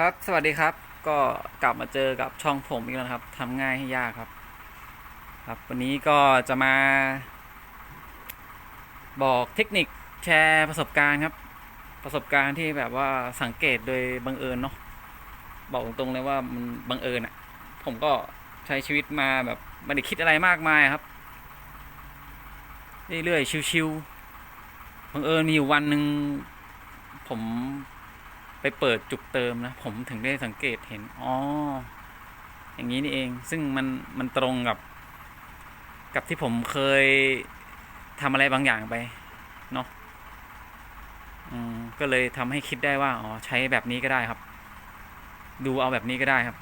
ครับ สวัสดีครับ ก็กลับมาเจอกับช่องผมอีกแล้วครับทำง่ายให้ยากครับ ครับ วันนี้ก็จะมา บอกเทคนิคแชร์ประสบการณ์ครับ ประสบการณ์ที่แบบว่าสังเกตโดยบังเอิญเนาะ บอกตรงๆเลยว่ามันบังเอิญอะ่ะผมก็ใช้ชีวิตมาแบบไม่ได้คิดอะไรมากมายครับ เรื่อยๆ ชิวๆบังเอิญมีอยู่วันหนึ่งผม ไปเปิดจุกเติมนะ ผมถึงได้สังเกตเห็น อ๋อ อย่างนี้นี่เอง ซึ่งมันมันตรงกับ กับที่ผมเคยทำอะไรบางอย่างไป เนาะก็เลยทำให้คิดได้ว่า อ๋อ ใช้แบบนี้ก็ได้ครับ ดูเอาแบบนี้ก็ได้ครับ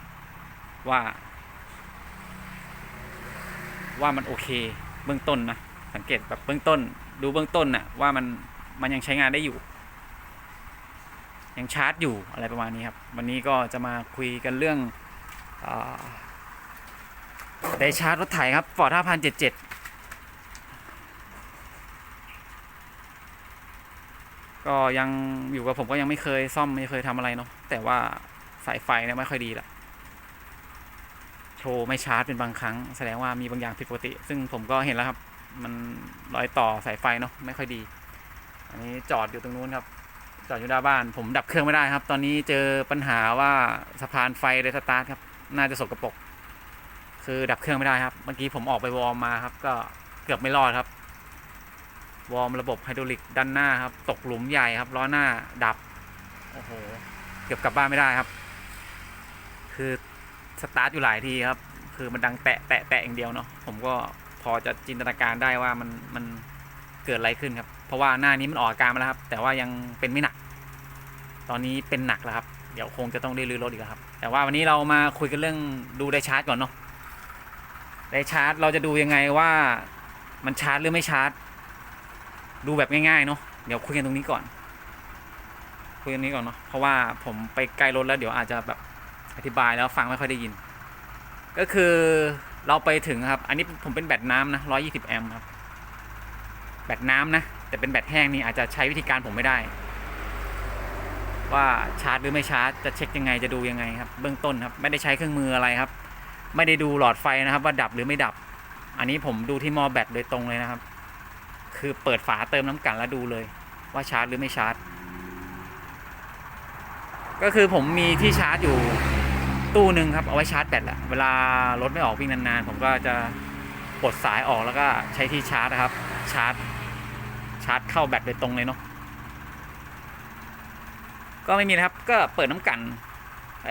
ว่า ว่ามันโอเค เบื้องต้นนะ สังเกตแบบเบื้องต้น ดูเบื้องต้นน่ะว่ามันมันยังใช้งานได้อยู่ ยังชาร์จอยู่อะไรประมาณนี้ครับ วันนี้ก็จะมาคุยกันเรื่องอได้ชาร์จรถไถครับ Ford 5077ก็ยังอยู่กับผมก็ยังไม่เคยซ่อมไม่เคยทำอะไรเนาะแต่ว่าสายไฟเนี่ยไม่ค่อยดีละโชว์ไม่ชาร์จเป็นบางครั้ง แสดงว่ามีบางอย่างผิดปกติ ซึ่งผมก็เห็นแล้วครับ มันรอยต่อสายไฟเนาะไม่ค่อยดี อันนี้จอดอยู่ตรงนู้นครับ จอดอยู่หน้าบ้าน ผมดับเครื่องไม่ได้ครับ ตอนนี้เจอปัญหาว่าสะพานไฟเรสตาร์ทครับ น่าจะสกรปรกคือดับเครื่องไม่ได้ครับ เมื่อกี้ผมออกไปวอร์มมาครับ ก็เกือบไม่รอดครับ วอร์มระบบไฮดรอลิกด้านหน้าครับ ตกหลุมใหญ่ครับล้อหน้าดับ โอ้โห เกือบกลับบ้านไม่ได้ครับ คือสตาร์ทอยู่หลายทีครับ คือมันดังแตะแตะแตะอย่างเดียวเนาะ ผมก็พอจะจินตนาการได้ว่ามันมันเกิดอะไรขึ้นครับ เพราะว่าหน้านี้มันออกอาการมาแล้วครับ แต่ว่ายังเป็นไม่หนัก ตอนนี้เป็นหนักแล้วครับ เดี๋ยวคงจะต้องได้รื้อรถอีกแล้วครับ แต่ว่าวันนี้เรามาคุยกันเรื่องดูได้ชาร์จก่อนเนาะได้ชาร์จเราจะดูยังไงว่ามันชาร์จหรือไม่ชาร์จ ดูแบบง่ายๆเนาะเดี๋ยวคุยกันตรงนี้ก่อน คุยกันนี้ก่อนเนาะเพราะว่าผมไปไกลรถแล้วเดี๋ยวอาจจะแบบอธิบายแล้วฟังไม่ค่อยได้ยิน ก็คือเราไปถึงครับ อันนี้ผมเป็นแบตน้ำนะ120แอมป์ครับ แบตน้ำนะ แต่เป็นแบตแห้งนี่อาจจะใช้วิธีการผมไม่ได้ ว่าชาร์จหรือไม่ชาร์จจะเช็คยังไงจะดูยังไงครับเบื้องต้นครับไม่ได้ใช้เครื่องมืออะไรครับ ไม่ได้ดูหลอดไฟนะครับว่าดับหรือไม่ดับ อันนี้ผมดูที่มอแบตโดยตรงเลยนะครับ คือเปิดฝาเติมน้ำกันแล้วดูเลย ว่าชาร์จหรือไม่ชาร์จ ก็คือผมมีที่ชาร์จอยู่ตู้หนึ่งครับเอาไว้ชาร์จแบตแหละเวลารถไม่ออกวิ่งนานๆ ผมก็จะปลดสายออกแล้วก็ใช้ที่ชาร์จนะครับ ชาร์จ ชาร์จเข้าแบตโดยตรงเลยเนาะ ก็ไม่มีนะครับ ก็เปิดน้ำกัน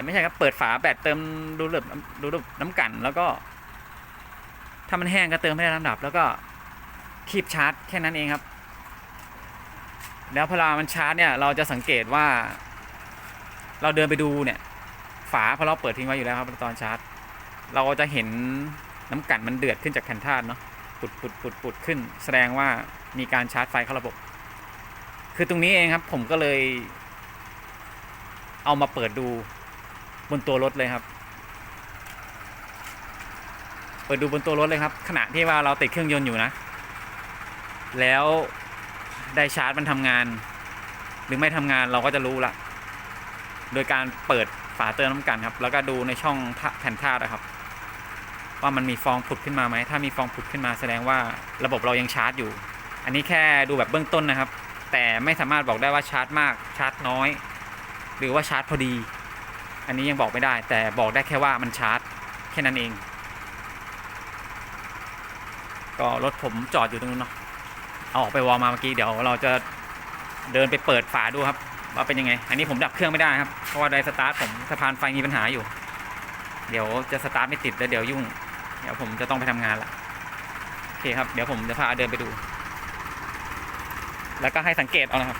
ไม่ใช่ครับ เปิดฝาแบตเติมดูระบบดูระบบน้ำกันแล้วก็ ถ้ามันแห้งก็เติมให้ได้ลำดับ แล้วก็คีบชาร์จแค่นั้นเองครับ แล้วพอเวลามันชาร์จเนี่ยเราจะสังเกตว่า เราเดินไปดูเนี่ย ฝาพราะเราเปิดทิ้งไว้อยู่แล้วครับตอนชาร์จ เราจะเห็นน้ำกันมันเดือดขึ้นจากแผ่นธาตุเนาะปุดปุดปุดปุดขึ้น แสดงว่ามีการชาร์จไฟเข้าระบบ คือตรงนี้เองครับ ผมก็เลย เอามาเปิดดูบนตัวรถเลยครับ เปิดดูบนตัวรถเลยครับ ขณะที่ว่าเราติดเครื่องยนต์อยู่นะ แล้วได้ชาร์จมันทำงาน หรือไม่ทำงานเราก็จะรู้ละโดยการเปิดฝาเติมน้ำกันครับ แล้วก็ดูในช่องแผ่นธาตุนะครับ ว่ามันมีฟองผุดขึ้นมาไหม ถ้ามีฟองผุดขึ้นมาแสดงว่าระบบเรายังชาร์จอยู่ อันนี้แค่ดูแบบเบื้องต้นนะครับ แต่ไม่สามารถบอกได้ว่าชาร์จมากชาร์จน้อย หรือว่าชาร์จพอดี อันนี้ยังบอกไม่ได้ แต่บอกได้แค่ว่ามันชาร์จแค่นั้นเอง ก็รถผมจอดอยู่ตรงนู้นเนาะเอาออกไปวอร์มมาเมื่อกี้เดี๋ยวเราจะเดินไปเปิดฝาดูครับ ว่าเป็นยังไง อันนี้ผมดับเครื่องไม่ได้ครับ เพราะว่าไดสตาร์ทผมสะพานไฟมีปัญหาอยู่ เดี๋ยวจะสตาร์ทไม่ติดแล้วเดี๋ยวยุ่ง เดี๋ยวผมจะต้องไปทำงานละโอเคครับ เดี๋ยวผมจะพาเดินไปดู แล้วก็ให้สังเกตเอานะครับ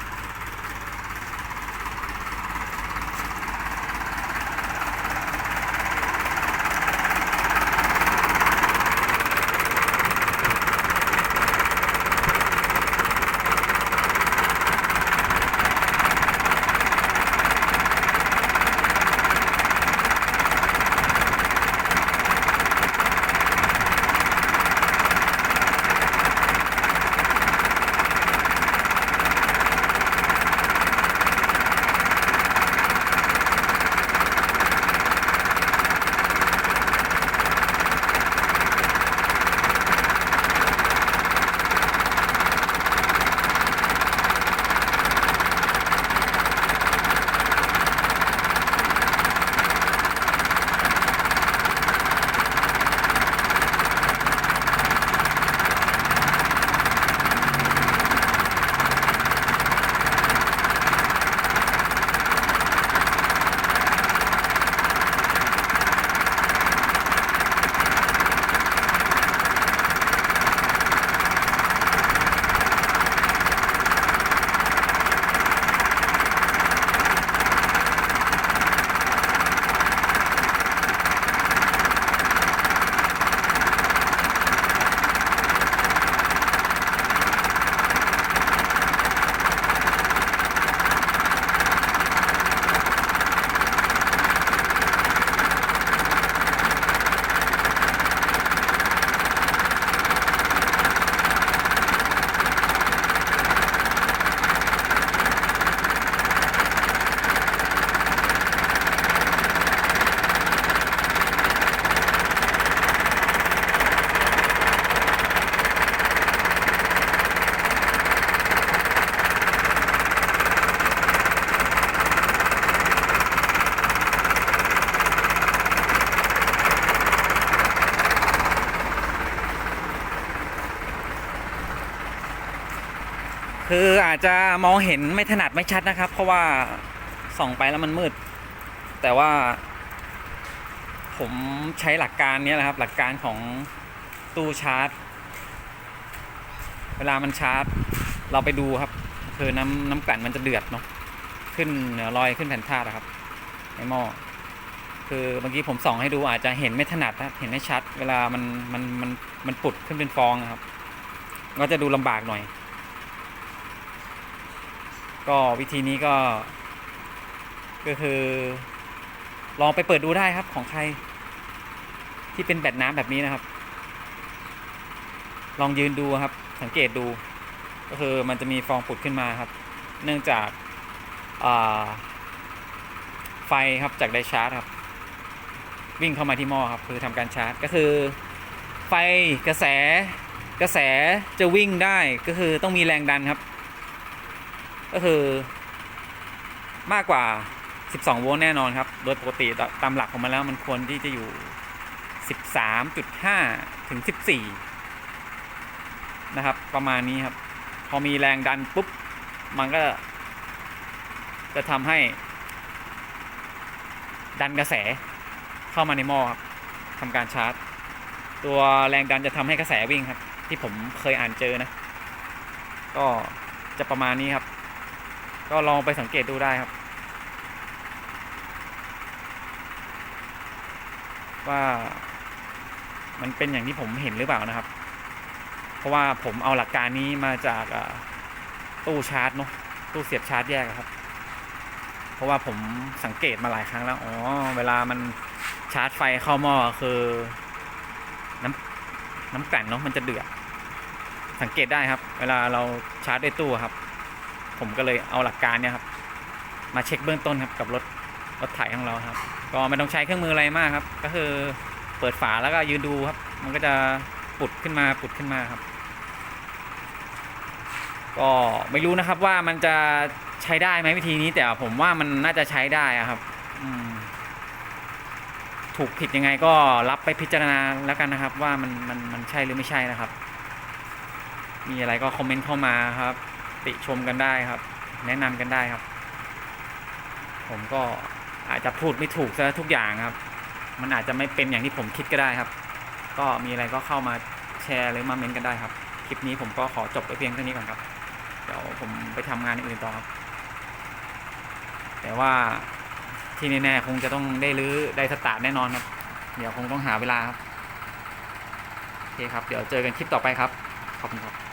คืออาจจะมองเห็นไม่ถนัดไม่ชัดนะครับ เพราะว่าส่องไปแล้วมันมืด แต่ว่า ผมใช้หลักการนี้แหละครับ หลักการของตู้ชาร์จ เวลามันชาร์จ เราไปดูครับ คือน้ำน้ำกลั่นมันจะเดือดเนาะขึ้นเหนือลอยขึ้นแผ่นธาตุอะครับในหม้อคือเมื่อกี้ผมส่องให้ดูอาจจะเห็นไม่ถนัดนะเห็นไม่ชัด เวลามันมันมันมันปุดขึ้นเป็นฟองนะครับ ก็จะดูลำบากหน่อย ก็วิธีนี้ก็ ก็คือ ลองไปเปิดดูได้ครับของใคร ที่เป็นแบตน้ำแบบนี้นะครับ ลองยืนดูครับ สังเกตดู ก็คือมันจะมีฟองปุดขึ้นมาครับ เนื่องจากาไฟครับจากไดชาร์จครับ วิ่งเข้ามาที่หม้อครับ คือทำการชาร์จก็คือ ไฟกระแสกระแสจะวิ่งได้ก็คือต้องมีแรงดันครับ ก็คือมากกว่า 12 โวลต์แน่นอนครับ โดยปกติตามหลักของมันแล้วมันควรที่จะอยู่ 13.5 ถึง 14 นะครับ ประมาณนี้ครับ พอมีแรงดันปุ๊บ มันก็ จะทำให้ ดันกระแสเข้ามาในหม้อครับทำการชาร์จ ตัวแรงดันจะทำให้กระแสวิ่งครับ ที่ผมเคยอ่านเจอนะ ก็จะประมาณนี้ครับ ก็ลองไปสังเกตดูได้ครับ ว่ามันเป็นอย่างที่ผมเห็นหรือเปล่านะครับ เพราะว่าผมเอาหลักการนี้มาจากตู้ชาร์จเนาะตู้เสียบชาร์จแยกครับ เพราะว่าผมสังเกตมาหลายครั้งแล้วอ๋อเวลามันชาร์จไฟเข้าหม้อคือน้ำน้ำกลั่นเนาะมันจะเดือดสังเกตได้ครับ เวลาเราชาร์จด้วยตู้ครับ ผมก็เลยเอาหลักการเนี่ยครับมาเช็คเบื้องต้นครับกับรถรถไถของเราครับ ก็ไม่ต้องใช้เครื่องมืออะไรมากครับ ก็คือเปิดฝาแล้วก็ยืนดูครับ มันก็จะปุดขึ้นมาปุดขึ้นมาครับ ก็ไม่รู้นะครับว่ามันจะใช้ได้ไหมวิธีนี้ แต่ผมว่ามันน่าจะใช้ได้ครับถูกผิดยังไงก็รับไปพิจารณาแล้วกันนะครับ ว่ามันมันมันใช่หรือไม่ใช่นะครับ มีอะไรก็คอมเมนต์เข้ามาครับ ติชมกันได้ครับ แนะนำกันได้ครับ ผมก็อาจจะพูดไม่ถูกซะทุกอย่างครับ มันอาจจะไม่เป็นอย่างที่ผมคิดก็ได้ครับ ก็มีอะไรก็เข้ามาแชร์หรือมาเมนต์กันได้ครับ คลิปนี้ผมก็ขอจบไปเพียงเท่านี้ก่อนครับ เดี๋ยวผมไปทำงานอื่นต่อครับ แต่ว่าที่แน่ๆคงจะต้องได้รื้อได้สตาร์ทแน่นอนครับ เดี๋ยวคงต้องหาเวลาครับ โอเคครับ เดี๋ยวเจอกันคลิปต่อไปครับ ขอบคุณครับ